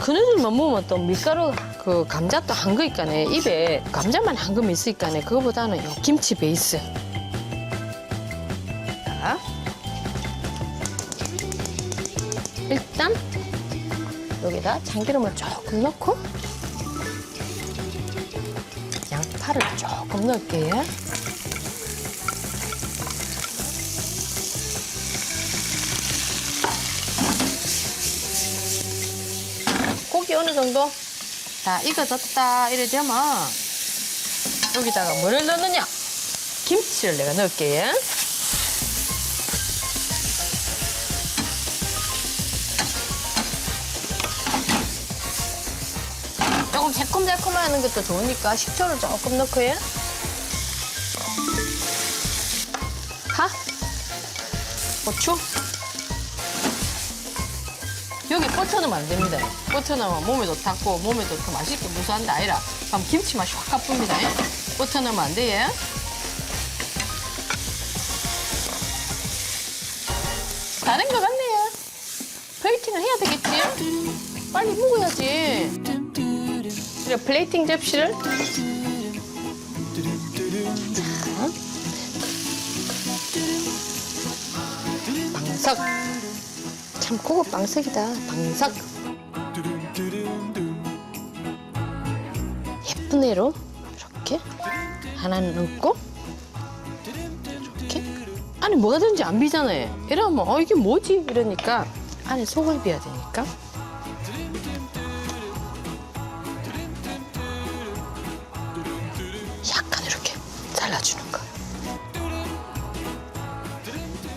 그네들만 먹으면 또 밀가루 그 감자 또한거 있까네 입에 감자만 한 금 있으니까네 그거보다는 요 김치 베이스. 자. 일단 여기다 참기름을 조금 넣고 양 파를 조금 넣을게요 고기 어느 정도? 자, 익어졌다. 이래 되면 여기다가 뭐를 넣느냐? 김치를 내가 넣을게 조금 새콤달콤하는 것도 좋으니까 식초를 조금 넣고요. 파, 고추, 여기 버터 넣으면 안 됩니다. 버터 넣으면 몸에도 닿고 몸에도 더 맛있게 무수한데 아니라 그럼 김치 맛이 확 가쁩니다. 버터 넣으면 안 돼요. 다된것 같네요. 플레이팅을 해야 되겠지? 빨리 먹어야지. 그래, 플레이팅 접시를 자, 방석. 참 고급 방석이다. 방석. 예쁜 애로 이렇게 하나는 넣고 이렇게 안에 뭐가 들는지 안 비잖아요. 이러면 어 이게 뭐지? 이러니까 안에 속을 비야 되니까. 잘라주는 거.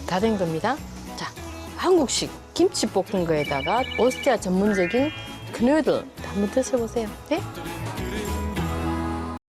다된 겁니다. 자, 한국식 김치 볶은 거에다가 오스트리아 전문적인 그누들 한번 드셔보세요. 네?